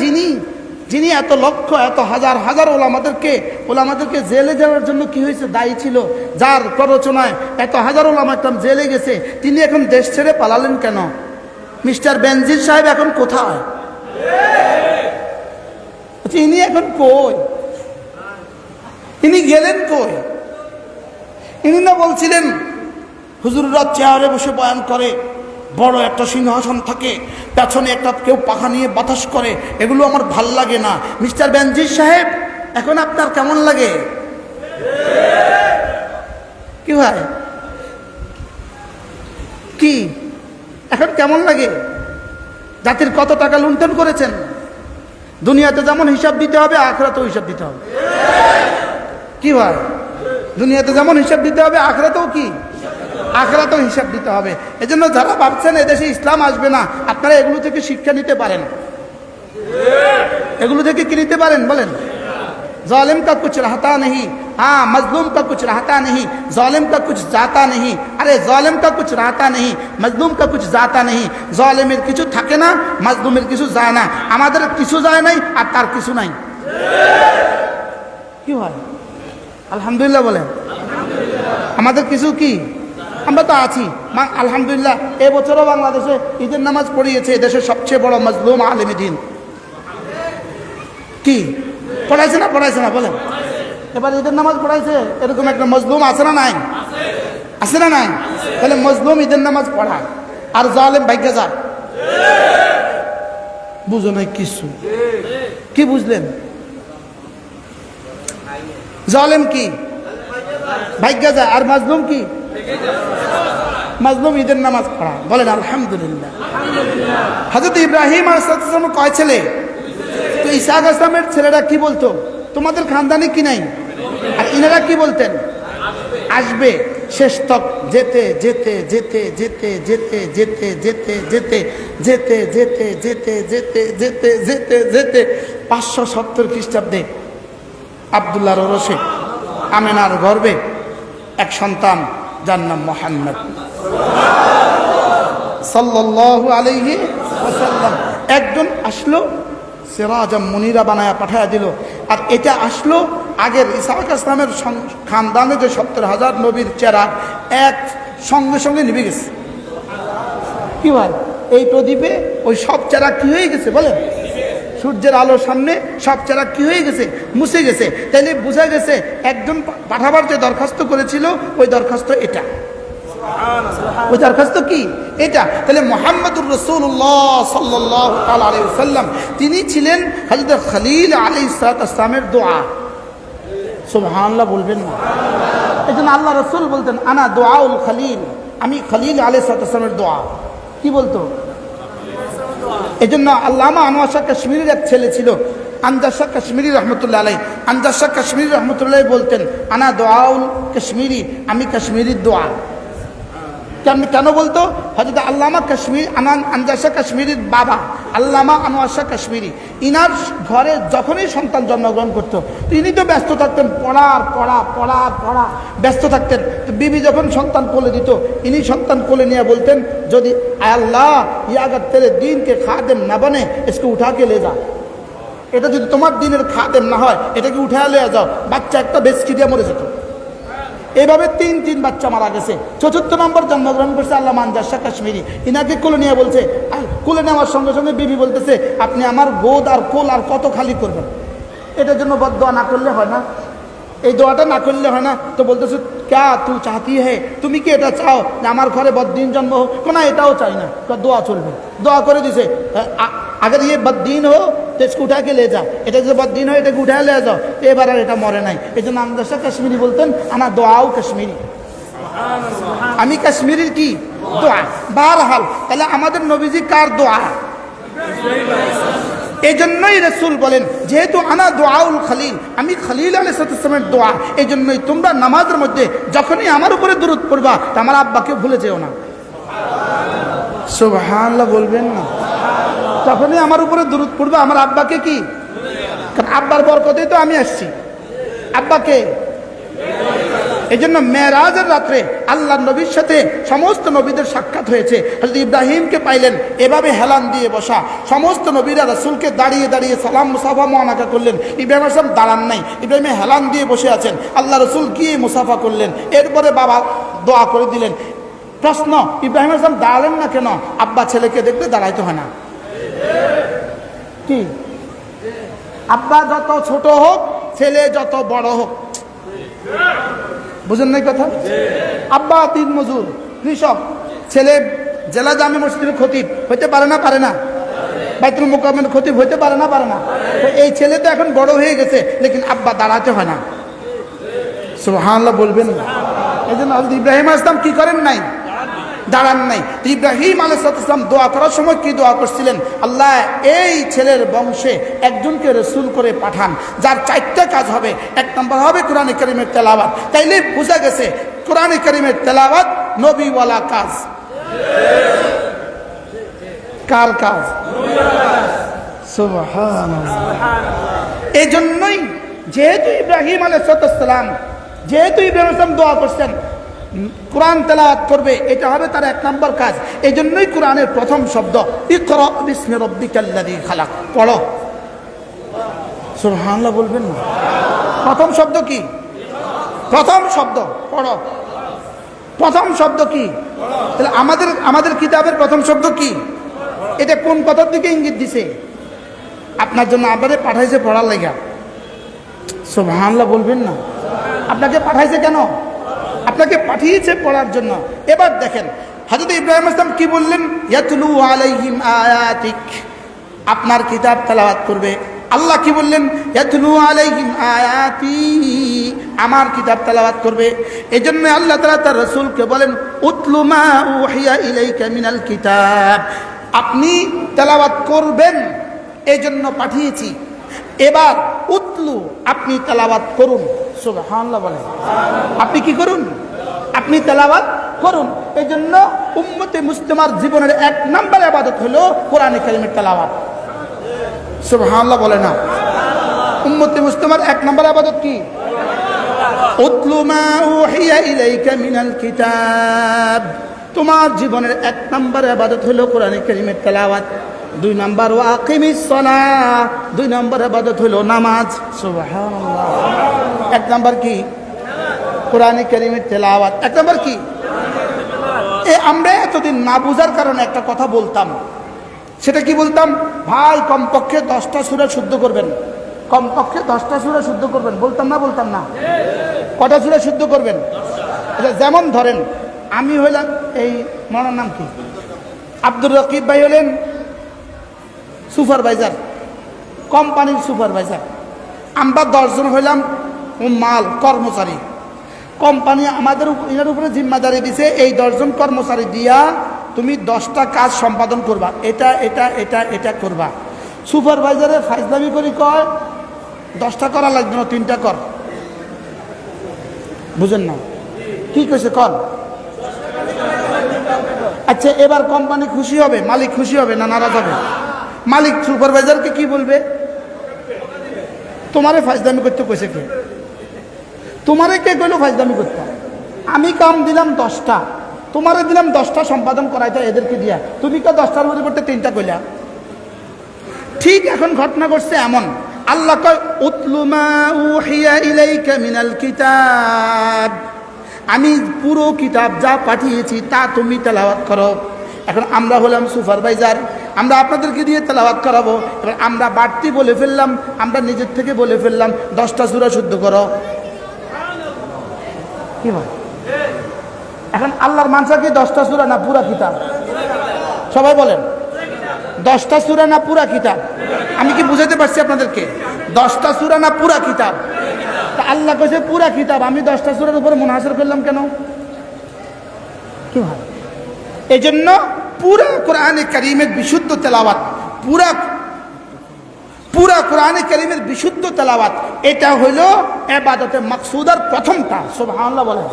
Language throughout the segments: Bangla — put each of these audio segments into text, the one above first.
যিনি যিনি এত লক্ষ, এত হাজার হাজার ওলামাদেরকে ওলামাদেরকে জেলে যাওয়ার জন্য কি হয়েছে, দায়ী ছিল? যার প্ররোচনায় এত হাজার ওলামা একদম জেলে গেছে, তিনি এখন দেশ ছেড়ে পালালেন কেন? মিস্টার বেনজির সাহেব এখন কোথায়? ইনি এখন কই? ইনি গেলেন কই? ইনি না বলছিলেন, হুজুররা চেয়ারে বসে বয়ান করে বড় একটা সিংহাসন থাকে, পেছনে একটা কেউ পাখা নিয়ে বাতাস করে, এগুলো আমার ভালো লাগে না। মিস্টার বেনজির সাহেব, এখন আপনার কেমন লাগে? কি ভাই? কি? এখন কেমন লাগে? জাতির কত টাকা লুণ্ঠন করেছেন? দুনিয়াতে যেমন হিসাব দিতে হবে আখরাতেও হিসাব দিতে হবে। কি ভাই? দুনিয়াতে যেমন হিসাব দিতে হবে আখরাতেও কি? আখরাতেও হিসাব দিতে হবে। এজন্য যারা ভাবছেন এদেশে ইসলাম আসবে না, আপনারা এগুলো থেকে শিক্ষা নিতে পারেন। এগুলো থেকে কি নিতে পারেন বলেন? ظالم کا کچھ رہتا نہیں ہاں مظلوم کا کچھ رہتا نہیں ظالم کا کچھ جاتا نہیں ارے ظالم کا کچھ رہتا নেই مظلوم کا کچھ جاتا نہیں ظالমের কিছু থাকে না, মজলুমের কিছু যায় না। আমাদের কিছু যায় নাই আর তার কিছু নাই। কি হয়? আলহামদুলিল্লাহ বলেন। আমাদের কিছু কি? আমরা তো আছি। আলহামদুলিল্লাহ এবছরও বাংলাদেশে ঈদের নামাজ পড়িয়েছে, দেশের সবচেয়ে বড় মজলুম আলমী দিন। কি? পড়াইছে না পড়াইছে না, বলেন। এবার ঈদের নামাজ পড়াইছে, এরকম একটা মজলুম আছে না নাই? আছে না নাই? তাহলে মজলুম ঈদের নামাজ পড়া। আর জালেম ভাগ্য যায় বুঝো নাই কিছু। কি বুঝলেন? জালেম কি? ভাগ্য যায় আর মজলুম কি? মাজলুম ঈদের নামাজ পড়া বলেন আলহামদুলিল্লাহ হজরত ইব্রাহিম আর সালাম কয় ছেলে তো ইসাক আসলামের ছেলেরা কি বলতো তোমাদের খানদানি কি নাই আর ইনারা কি বলতেন আসবে শেষ তক যেতে যেতে যেতে যেতে যেতে যেতে যেতে যেতে যেতে যেতে যেতে যেতে যেতে যেতে যেতে পাঁচশো সত্তর খ্রিস্টাব্দে আবদুল্লাহর ওরসে আমেনার গর্বে এক সন্তান যার নাম মোহাম্মদ। একজন আসলো, সিরাজ মুনিরা বানায়া পাঠায়া দিল। আর এটা আসলো আগের ইসাহাক ইসলামের খানদানে যে সত্তর হাজার নবীর চেরা এক সঙ্গে সঙ্গে নিভে গেছে। কি হয় এই প্রদীপে ওই সব চেরা কি হয়ে গেছে বলেন? সূর্যের আলোর সামনে সব চেরা কি হয়ে গেছে? মুছে গেছে। তাইলে বোঝা গেছে একজন পাঠাবার যে দরখাস্ত করেছিল, ওই দরখাস্ত এটা। ওই দরখাস্ত কি? এটা। তাহলে মোহাম্মদুর রসুল্লাহ সাল্লাহ সাল্লাম তিনি ছিলেন হাজরত খালিল আলী ইসলামের দোয়া। সুবহানাল্লাহ বলবেন না। এই জন্য আল্লাহ রসুল বলতেন, আনা দোয়াউল খালিল। আমি খালিল আলী ইসলামের দোয়া। কি বলতো? এই জন্য আল্লামা আনোয়ার শাহ কাশ্মীরের এক ছেলে ছিল আন্দাসা কাশ্মীরি রহমতুল্লা আলাই আন্দাসা কাশ্মীরি রহমতুল্লাহ বলতেন, আনা দোয়াউল কাশ্মীরি, আমি কাশ্মীরির দোয়া। আমি কেন বলতো? হজরত আল্লামা কাশ্মীর আনা আন্দাসা কাশ্মীরির বাবা, আল্লামা আনোয়াসা কাশ্মীরি। ইনার ঘরে যখনই সন্তান জন্মগ্রহণ করতো, তিনি তো ব্যস্ত থাকতেন, পড়ার, পড়া পড়া পড়া। ব্যস্ত থাকতেন। তো বিবি যখন সন্তান কোলে দিত, ইনি সন্তান কোলে নিয়ে বলতেন, যদি আল্লাহ ইয়াগার তেলে দিনকে দিনকে খাদেম না বনে, এসকে উঠাকে লে যা। এটা যদি তোমার দিনের খাদেম না হয় এটাকে উঠে আলে যাও? বাচ্চা একটা বেসকি দিয়ে মরে যেত। এভাবে তিন তিন বাচ্চা মারা গেছে। চতুর্থ নম্বর জন্মগ্রহণ করছে আল্লাহ মানজাসা কাশ্মীরি। ইনাকে কোলে নিয়ে বলছে কোলে নেওয়ার সঙ্গে সঙ্গে বিবি বলতেছে, আপনি আমার গোদ আর কোল আর কত খালি করবেন? এটার জন্য বদ দোয়া না করলে হয় না। এই দোয়াটা না করলে হয় না। তো বলতেছে ক্যা তুই চাহতি হে? তুমি কি এটা চাও যে আমার ঘরে বদ্দিন জন্ম হোক? না, এটাও চাই না। দোয়া চলবে। দোয়া করে দিছে अगर ये बददीन हो तो इसको उठा के ले जा এটা যদি বদদিন হয় এটাকে উঠে ले যাও এবার আর এটা মরে নাই এই জন্য আমদাসা কাশ্মীরি বলতেন আমার দোয়াও কাশ্মীরি আমি কাশ্মীরির কি দোয়া বারহাল তাহলে আমাদের নবীজি কার দোয়া এই জন্যই রসুল বলেন যেহেতু আনা দোয়াউল খালিল আমি খালিল আলী সালামের দোয়া এই জন্যই তোমরা নামাজের মধ্যে যখনই আমার উপরে দূরত পড়বা তা আমার আব্বাকে ভুলে যেও না সুবহানাল্লাহ বলবেন না তখনই আমার উপরে দূরত পড়বে। আমার আব্বাকে কি? কারণ আব্বার বরকতেই তো আমি আসছি। আব্বাকে? এই জন্য মেয়েরাজের রাত্রে আল্লাহ নবীর সাথে সমস্ত নবীদের সাক্ষাৎ হয়েছে। হজরত ইব্রাহিমকে পাইলেন, এভাবে হেলান দিয়ে বসা। সমস্ত নবীরা রাসুলকে দাঁড়িয়ে দাঁড়িয়ে সালাম মুসাফা মোয়ানাকা করলেন। ইব্রাহিম আসলাম দাঁড়ান নাই। ইব্রাহিম হেলান দিয়ে বসে আছেন। আল্লাহ রসুল গিয়ে মুসাফা করলেন। এরপরে বাবা দোয়া করে দিলেন। প্রশ্ন, ইব্রাহিম আসলাম দাঁড়ালেন না কেন? আব্বা ছেলেকে দেখতে দাঁড়াইতে হয় না। কি? আব্বা যত ছোট হোক, ছেলে যত বড় হোক। বুঝেন নাই কথা? আব্বা দিন মজুর। কৃষক, ছেলে জেলা জামে মসজিদের খতিব, হইতে পারে না পারে না। বাইতুল মোকামের খতিব, হইতে পারে না পারে না। এই ছেলে তো এখন বড় হয়ে গেছে, লেকিন আব্বা দাঁড়াতে হয় না। সুবহানাল্লাহ বলবেন না। এই জন্য ইব্রাহিম আসলাম কি করেন নাই? দাঁড়ান নাই। ইব্রাহিম আলাইসালাম দোয়া করার সময় কি দোয়া করছিলেন? আল্লাহ, এই ছেলের বংশে একজনকে রসুল করে পাঠান, যার চারটা কাজ হবে। এক নম্বর হবে কোরআনে করিমের তেলাওয়াত। তাইলে বোঝা গেছে, কোরআনে করিমের তেলাওয়াত নবীওয়ালা কাজ। কার কাজ। এই জন্যই যেহেতু ইব্রাহিম আলাইসালাম যেহেতু ইব্রাহিম দোয়া করছেন কোরআন তেলাওয়াত করবে, এটা হবে তার এক নম্বর কাজ। এই জন্যই কোরআনের প্রথম শব্দ খালাক। পড়ো। সুবহানাল্লাহ বলবেন না। প্রথম শব্দ কি? প্রথম শব্দ, পড়ো। প্রথম শব্দ কি? তাহলে আমাদের আমাদের কিতাবের প্রথম শব্দ কি? এটা কোন কথার দিকে ইঙ্গিত দিছে? আপনার জন্য আবারে পাঠাইছে পড়ার লেগা। সুবহানাল্লাহ বলবেন না। আপনাকে পাঠাইছে কেন? আপনাকে পাঠিয়েছে পড়ার জন্য। এবার দেখেন, হযরত ইব্রাহিম আসলাম কি বললেন? ইয়াতলু আলাইহিম আয়াতিক। আপনার কিতাব তেলাওয়াত করবে। আল্লাহ কি বললেন? ইয়াতলু আলাইহিম আয়াতি। আমার কিতাব তেলাওয়াত করবে। এই জন্য আল্লাহ তালা তার রসুলকে বলেন, উতলু মা উহিয়া ইলাইকা মিনাল কিতাব। আপনি তেলাওয়াত করবেন এই জন্য পাঠিয়েছি। এবার উতলু, আপনি তেলাওয়াত করুন। সুবহানাল্লাহ বলেন আপনি কি করুন? আপনি তেলাওয়াত করুন। এই জন্য উম্মতে মুসলিমার জীবনের এক নাম্বার আবাদত হলো কোরআন কারিমের তেলাওয়াত। সুবহানাল্লাহ বলে না। উম্মতে মুসলিমার এক নাম্বার আবাদত কি? উতলু মা উহিয়া ইলাইকা মিনাল কিতাব। তোমার জীবনের এক নাম্বার আবাদত হলো কোরআন কারিমের তেলাওয়াত। দুই নাম্বার ওয়াকিমিস সালাহ। দুই নাম্বার আবাদত হইল নামাজ। এক নাম্বার কি? কোরআন কারিমের তেলাওয়াত। এক নাম্বার কি? এ, আমরা এতদিন না বুঝার কারণে একটা কথা বলতাম। সেটা কি বলতাম? ভাই, কমপক্ষে দশটা সুরে শুদ্ধ করবেন। কমপক্ষে দশটা সুরে শুদ্ধ করবেন। বলতাম না বলতাম না? কটা সুরে শুদ্ধ করবেন? যেমন ধরেন, আমি হইলাম, এই মনার নাম কি? আব্দুর রকিব ভাই হলেন সুপারভাইজার, কোম্পানির সুপারভাইজার। আমরা দশজন হইলাম মাল কর্মচারী। কোম্পানি আমাদের এনার উপরে জিম্মাদারি দিছে, এই দশজন কর্মচারী দিয়া তুমি দশটা কাজ সম্পাদন করবা। এটা এটা এটা এটা করবা। সুপারভাইজারে ফাইজলামি করি কয়, দশটা করা লাগবে না, তিনটা কর। বুঝেন না? কি কইছে কর আচ্ছা এবার কোম্পানি খুশি হবে, মালিক খুশি হবে না নারাজ হবে? মালিক সুপারভাইজারকে কি বলবে? তোমারে ফাইজলামি করতে কইছে কে? তোমারে কে কইলো ফাজদামি করতে? আমি কাম দিলাম দশটা। তোমারে দিলাম দশটা সম্পাদন করাইতে এদেরকে দিয়া। তুমি কে দশটার মধ্যে করতে তিনটা কইলা। ঠিক এখন ঘটনা ঘটছে এমন। আল্লাহ কয় আমি পুরো কিতাব যা পাঠিয়েছি তা তুমি তেলাওয়াত করো। এখন আমরা হলাম সুপারভাইজার, আমরা আপনাদেরকে দিয়ে তেলাওয়াত করাবো। এবার আমরা বাড়তি বলে ফেললাম, আমরা নিজের থেকে বলে ফেললাম, দশটা সুরা শুদ্ধ করো। কি বল? এখন আল্লাহর মানসা কি দশটা সুরা না পুরা কিতাব? সবাই বলেন, দশটা সুরা না পুরা কিতাব? আমি কি বুঝাতে পারছি আপনাদেরকে? দশটা সুরা না পুরা কিতাব? তা আল্লাহ কইছে পুরা কিতাব, আমি দশটা সুরার উপরে মনহাসর করলাম কেন? কি ভাই এই জন্য পুরা কোরআনে করিমের বিশুদ্ধ তেলাওয়াত পুরা পুরা কোরআনে করিমের বিশুদ্ধ তেলাওয়াত এটা হইল এবাদতে মাকসুদার প্রথমটা সুবহানাল্লাহ বলেন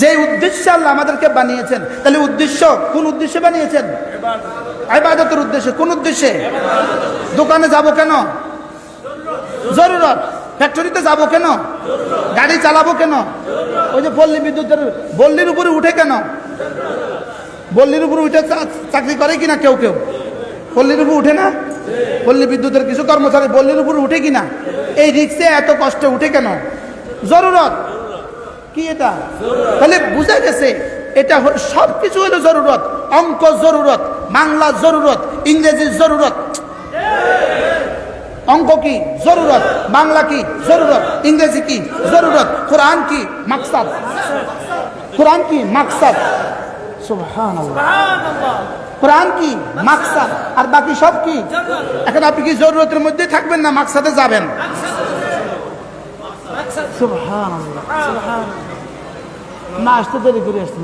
যে উদ্দেশ্যে আল্লাহ আমাদেরকে বানিয়েছেন তাহলে উদ্দেশ্য কোন উদ্দেশ্যে বানিয়েছেন এবাদতের উদ্দেশ্যে কোন উদ্দেশ্যে দোকানে যাব কেন জরুরত ফ্যাক্টরিতে যাব কেন গাড়ি চালাবো কেন? ওই যে পল্লী বিদ্যুতের বল্লির উপরে উঠে কেন? বল্লির উপর উঠে চাকরি করে কিনা কেউ কেউ? পল্লীর উপর উঠে না? পল্লী বিদ্যুতের কিছু কর্মচারী বল্লির উপর উঠে কিনা? এই রিক্সে এত কষ্টে উঠে কেন? জরুরত। কি এটা? তাহলে বুঝা গেছে, এটা সব কিছু হলো জরুরত। অঙ্ক জরুরত, বাংলা জরুরত ইংরেজির জরুরত। অঙ্ক কি? জরুরত। বাংলা কি? জরুরত। ইংরেজি কি? জরুরত। কোরআন কি? মাকসাদ। কোরআন কি? মাকসাদ। কোরআন কি? মাকসাদ। আর বাকি সব কি? এখন আপনি কি জরুরতের মধ্যে থাকবেন না মাকসাদে যাবেন? না আসতে দেরি করে আসতে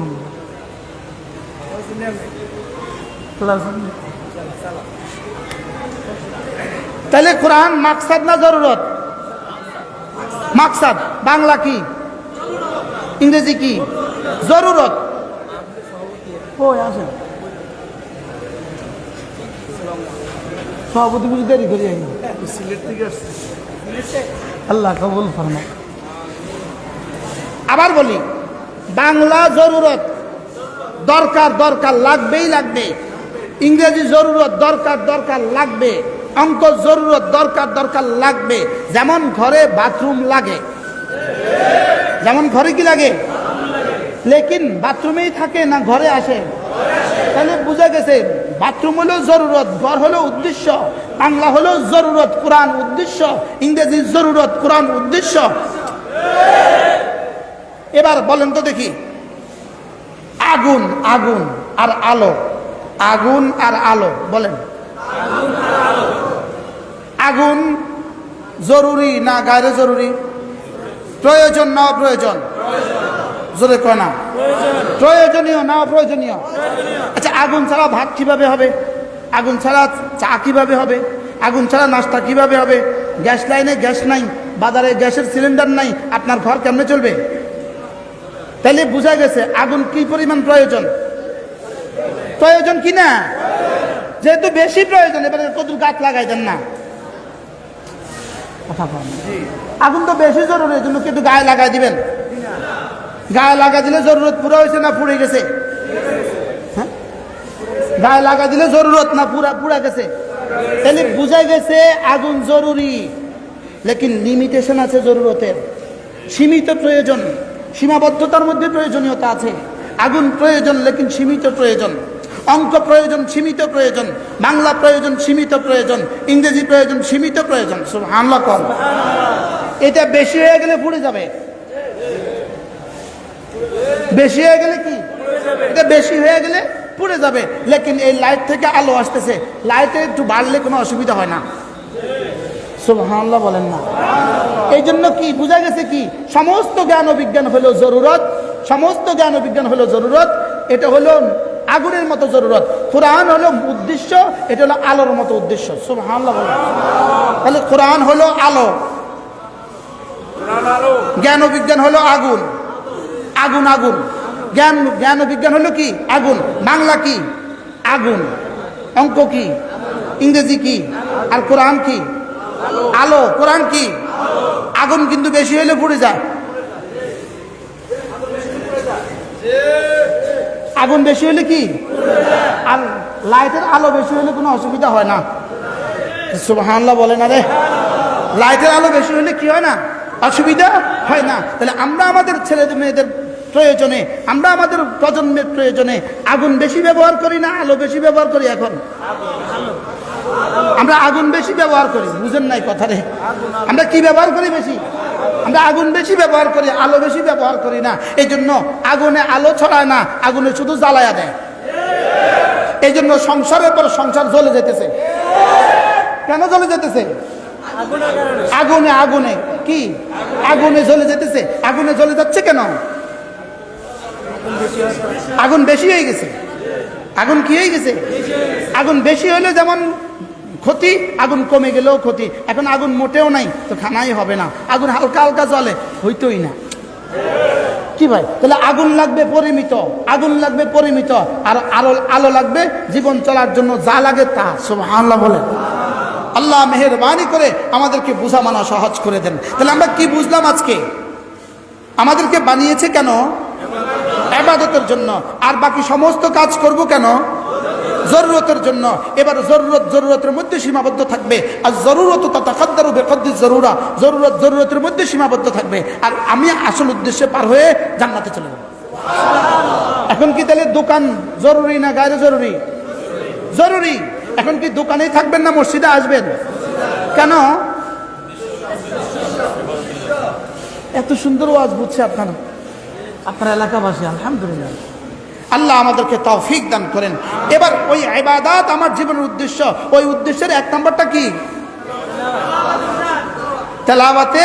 তাহলে কোরআন মাকসাদ না জরুরত? মাকসাদ। বাংলা কি? ইংরেজি কি? জরুরত। আসেন সভাপতি বুঝে দেরি করি আমি আল্লাহ কবুল ফরমা। আবার বলি বাংলা জরুরত। দরকার দরকার লাগবেই লাগবে। ইংরেজি জরুরত দরকার দরকার লাগবে। অঙ্ক জরুরত দরকার দরকার লাগবে। যেমন ঘরে বাথরুম লাগে। যেমন ঘরে কি লাগে? লেকিন বাথরুমেই থাকে না ঘরে আসে? তাহলে বুঝা গেছে, বাথরুম হলো জরুরত, ঘর হলো উদ্দেশ্য, বাংলা হলো জরুরত, কোরআন উদ্দেশ্য, ইংরেজি জরুরত, কোরআন উদ্দেশ্য। এবার বলেন তো দেখি, আগুন আগুন আর আলো, আগুন আর আলো, বলেন। আগুন জরুরি না গায়ে জরুরি? প্রয়োজন না প্রয়োজন জোরে কয় না? প্রয়োজনীয়। না প্রয়োজনীয়। আচ্ছা আগুন ছাড়া ভাত কীভাবে হবে? আগুন ছাড়া চা কীভাবে হবে? আগুন ছাড়া নাস্তা কীভাবে হবে? গ্যাস লাইনে গ্যাস নাই বাজারে গ্যাসের সিলিন্ডার নাই আপনার ঘর কেমনে চলবে? তাহলে বোঝা গেছে আগুন কি পরিমাণ প্রয়োজন? প্রয়োজন কি না? যেহেতু বেশি প্রয়োজন এবারে কত গাছ লাগাই দেন না। কথা আগুন তো বেশি জরুরি জন্য কিন্তু গায়ে লাগাই দিবেন। গায়ে লাগা দিলে জরুরত পুরো হয়েছে না পুড়ে গেছে? হ্যাঁ? গায়ে লাগা দিলে জরুরত না পুরা পুরা গেছে? তাহলে বুঝা গেছে আগুন জরুরি, লেকিন লিমিটেশন আছে জরুরতের। সীমিত প্রয়োজন, সীমাবদ্ধতার মধ্যে প্রয়োজনীয়তা আছে। আগুন প্রয়োজন, লেকিন সীমিত প্রয়োজন। অঙ্ক প্রয়োজন, সীমিত প্রয়োজন। বাংলা প্রয়োজন, সীমিত প্রয়োজন। ইংরেজি প্রয়োজন, সীমিত প্রয়োজন। হামলা কল এটা বেশি হয়ে গেলে পুড়ে যাবে। বেশি হয়ে গেলে কি? এটা বেশি হয়ে গেলে পুড়ে যাবে। লেকিন এই লাইট থেকে আলো আসতেছে। লাইটে একটু বাড়লে কোনো অসুবিধা হয় না। সুবহানাল্লাহ বলেন না। এই জন্য কি বোঝা গেছে কি? সমস্ত জ্ঞান ও বিজ্ঞান হলো জরুরত। সমস্ত জ্ঞান ও বিজ্ঞান হলো জরুরত। এটা হলো আগুনের মতো জরুরত। কোরআন হলো উদ্দেশ্য, এটা হলো আলোর মতো উদ্দেশ্য। সুবহানাল্লাহ বলেন। তাহলে কোরআন হলো আলো। জ্ঞান ও বিজ্ঞান হলো আগুন। আগুন আগুন। জ্ঞান জ্ঞান ও বিজ্ঞান হলো কি? আগুন। বাংলা কি? আগুন। অঙ্ক কি? ইংরেজি কি? আর কোরআন কি? আলো। কোরআন কি? আগুন কিন্তু বেশি হলে পুড়ে যায়। আগুন বেশি হলে কি? আর লাইটের আলো বেশি হলে কোনো অসুবিধা হয় না। সুবহানাল্লাহ বলে না রে। লাইটের আলো বেশি হলে কি হয় না? অসুবিধা হয় না। তাহলে আমরা আমাদের ছেলেদের মেয়েদের প্রয়োজনে, আমরা আমাদের প্রজন্মের প্রয়োজনে আগুন বেশি ব্যবহার করি না, আলো বেশি ব্যবহার করি এখন? আমরা আগুন বেশি ব্যবহার করি, বুঝেন নাই কথারে। আমরা কি ব্যবহার করি বেশি? আমরা আগুন বেশি ব্যবহার করি, আলো বেশি ব্যবহার করি না। এই জন্য আগুনে আলো ছড়ায় না, আগুনে শুধু জ্বালায়া দেয়। এই জন্য সংসারের পর সংসার জ্বলে যেতেছে। কেন জ্বলে যেতেছে? আগুনে আগুনে। কি? আগুনে জ্বলে যেতেছে। আগুনে জ্বলে যাচ্ছে কেন? আগুন বেশি হয়ে গেছে। আগুন কি হয়ে গেছে? আগুন বেশি হলে যেমন ক্ষতি, আগুন কমে গেলেও ক্ষতি। এখন আগুন মোটেও নাই, তো খানাই হবে না। আগুন হালকা হালকা জলে হইতোই না। কি ভাই? তাহলে আগুন লাগবে পরিমিত, আগুন লাগবে পরিমিত, আর আলো আলো লাগবে জীবন চলার জন্য যা লাগে তা। সব আল্লাহ বলে আল্লাহ মেহরবানি করে আমাদেরকে বোঝা মানা সহজ করে দেন। তাহলে আমরা কি বুঝলাম আজকে? আমাদেরকে বানিয়েছে কেন? আবাদতের জন্য। আর বাকি সমস্ত কাজ করব কেন? জরুরতের জন্য। এবার জরুরত জরুরতের মধ্যে সীমাবদ্ধ থাকবে। আর জরুরত তথা খাদ্দারু বেকদ্দিস জরুরা। জরুরত জরুরতের মধ্যে সীমাবদ্ধ থাকবে। আর আমি আসল উদ্দেশ্যে পার হয়ে জান্নাতে চলে যাব। এখন কি তাহলে দোকান জরুরি না গায়ে জরুরি? জরুরি। এখন কি দোকানেই থাকবেন না মসজিদে আসবেন? কেন? এত সুন্দর ওয়াজ বুঝছে আপনারা। আপনার এলাকাবাসী, আলহামদুলিল্লাহ। আল্লাহ আমাদেরকে তৌফিক দান করেন। এবার ওই ইবাদাত আমার জীবনের উদ্দেশ্য। ওই উদ্দেশ্যের এক নম্বরটা কি? তেলাওয়াতে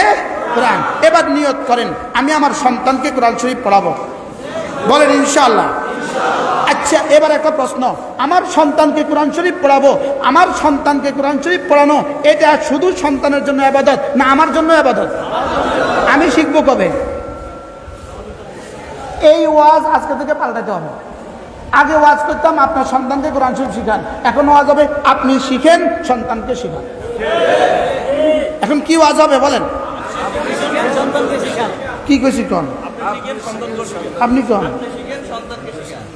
কোরআন। এবার নিয়ত করেন, আমি আমার সন্তানকে কোরআন শরীফ পড়াবো। বলেন, ইনশাআল্লাহ। আচ্ছা এবার একটা প্রশ্ন। আমার সন্তানকে কোরআন শরীফ পড়াবো? আমার সন্তানকে কোরআন শরীফ পড়ানো, এটা শুধু সন্তানের জন্য আবাদত না আমার জন্য আবাদত? আমি শিখব কবে? এই ওয়াজ আজকে থেকে পাল্টাতে হবে। আগে ওয়াজ করতাম, আপনার সন্তানকে কোরআন শরীফ শিখান। এখন ওয়াজ হবে, আপনি শিখেন, সন্তানকে শিখান। এখন কি ওয়াজ হবে বলেন? কি কই শিখন আপনি কন?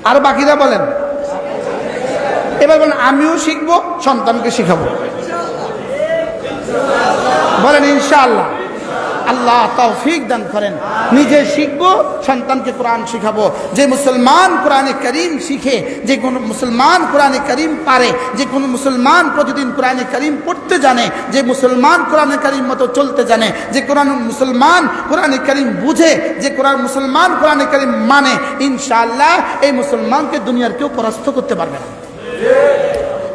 আর বাকিরা বলেন। এবার বলেন, আমিও শিখব, সন্তানকে শিখাবো। বলেন, ইনশাআল্লাহ। আল্লাহ তৌফিক দান করেন। নিজে শিখব, সন্তানকে কোরআন শিখাবো। যে মুসলমান কোরআনে করিম শিখে, যে কোনো মুসলমান কোরআনে করিম পারে, যে কোনো মুসলমান প্রতিদিন কোরআনে করিম পড়তে জানে, যে মুসলমান কোরআনে করিম মতো চলতে জানে, যে কোরআন মুসলমান কোরআনে করিম বুঝে, যে কোরআন মুসলমান কোরআনে করিম মানে ইনশাআল্লাহ এই মুসলমানকে দুনিয়ার কেউ পরাস্ত করতে পারবে না।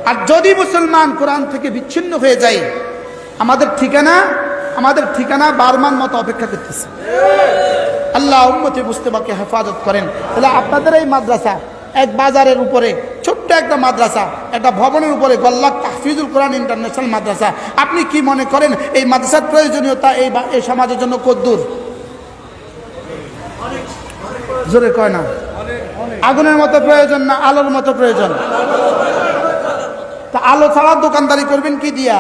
আর যদি মুসলমান কোরআন থেকে বিচ্ছিন্ন হয়ে যায়, আমাদের ঠিকানা আমাদের ঠিকানা বারমান মতো অপেক্ষা করতেছে। আল্লাহ উম্মতি মুস্তফাকে হেফাজত করেন। তাহলে আপনাদের এই মাদ্রাসা এক বাজারের উপরে, ছোট্ট একটা মাদ্রাসা, একটা ভবনের উপরে গল্লাক তাহফিজুল কোরআন ইন্টারন্যাশনাল মাদ্রাসা। আপনি কি মনে করেন এই মাদ্রাসার প্রয়োজনীয়তা এই এই সমাজের জন্য কদ্দূর জোরে কয় না? আগুনের মতো প্রয়োজন না আলোর মতো প্রয়োজন? তা আলো ছাড়া দোকানদারি করবেন কি দিয়া?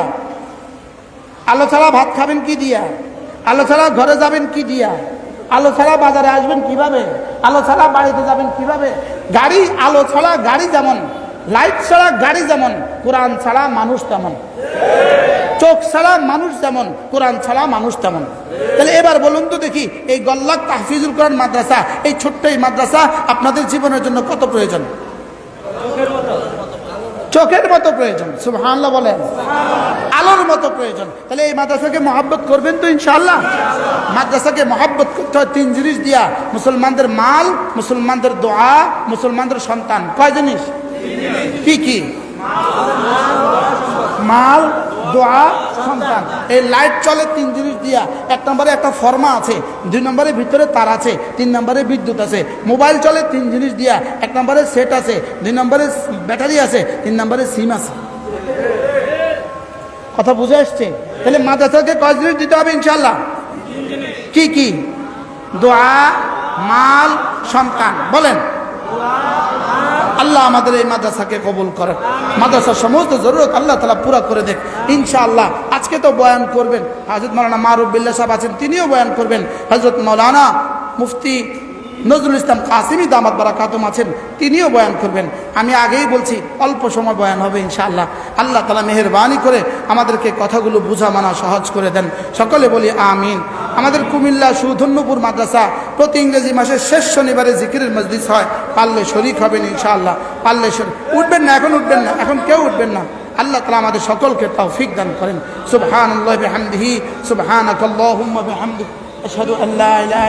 আলো ছাড়া ভাত খাবেন কি দিয়া? আলো ছাড়া ঘরে যাবেন কি দিয়া? আলো ছাড়া বাজারে আসবেন কীভাবে? আলো ছাড়া বাড়িতে যাবেন কীভাবে? গাড়ি, আলো ছাড়া গাড়ি যেমন, লাইট ছাড়া গাড়ি যেমন, কোরআন ছাড়া মানুষ তেমন। চোখ ছাড়া মানুষ যেমন, কোরআন ছাড়া মানুষ তেমন। তাহলে এবার বলুন তো দেখি, এই গল্লাক তাহফিজুল কোরআন মাদ্রাসা, এই ছোট্ট এই মাদ্রাসা আপনাদের জীবনের জন্য কত প্রয়োজন? চোখের মতো প্রয়োজন, সুবহানাল্লাহ বলেন। আলোর মতো প্রয়োজন। তাহলে এই মাদ্রাসাকে মহাব্বত করবেন তো ইনশাল্লাহ মাদ্রাসাকে মহাব্বত করতে হয় তিন জিনিস দিয়া। মুসলমানদের মাল, মুসলমানদের দোয়া, মুসলমানদের সন্তান। কয় জিনিস? কি কি? মাল দোয়া, সন্তান। এই লাইট চলে তিন জিনিস দিয়া। এক নম্বরে একটা ফর্মা আছে, দুই নম্বরে ভিতরে তার আছে, তিন নম্বরে বিদ্যুৎ আছে। মোবাইল চলে তিন জিনিস দিয়া, এক নম্বরে সেট আছে, দুই নম্বরে ব্যাটারি আছে, তিন নম্বরে সিম আছে। কথা বুঝে আসছে? তাহলে মাদ্রাসাকে কয় জিনিস দিতে হবে ইনশাল্লাহ কি কি? দোয়া, মাল, সন্তান। বলেন। আল্লাহ আমাদের এই মাদ্রাসাকে কবুল করে। মাদ্রাসার সমস্ত জরুরত আল্লাহ তালা পুরা করে দেখ। ইনশাআল্লাহ আজকে তো বয়ান করবেন। হজরত মৌলানা মারুবিল্লা সাহেব আছেন তিনিও বয়ান করবেন। হজরত মৌলানা মুফতি নজরুল ইসলাম কাসিমি দামাত বারাকাতুম আছেন তিনিও বয়ান করবেন। আমি আগেই বলছি অল্প সময় বয়ান হবে ইনশাআল্লাহ। আল্লাহ তালা মেহরবানি করে আমাদেরকে কথাগুলো বুঝা মানা সহজ করে দেন। সকলে বলি আমিন। আমাদের কুমিল্লা সুধন্যপুর মাদ্রাসা প্রতি ইংরেজি মাসের শেষ শনিবারে জিকিরের মসজিদ হয়। পারলে শরিক হবেন ইনশাআল্লাহ। পারলে উঠবেন না, এখন উঠবেন না, এখন কেউ উঠবেন না। আল্লাহ তালা আমাদের সকলকে তাও ফিক দান করেন। সুবহান আল্লাহ বেহামদিহি সুবহান আল্লাহুম্মা বিহামদিক আশহাদু আল্লা ইলাহা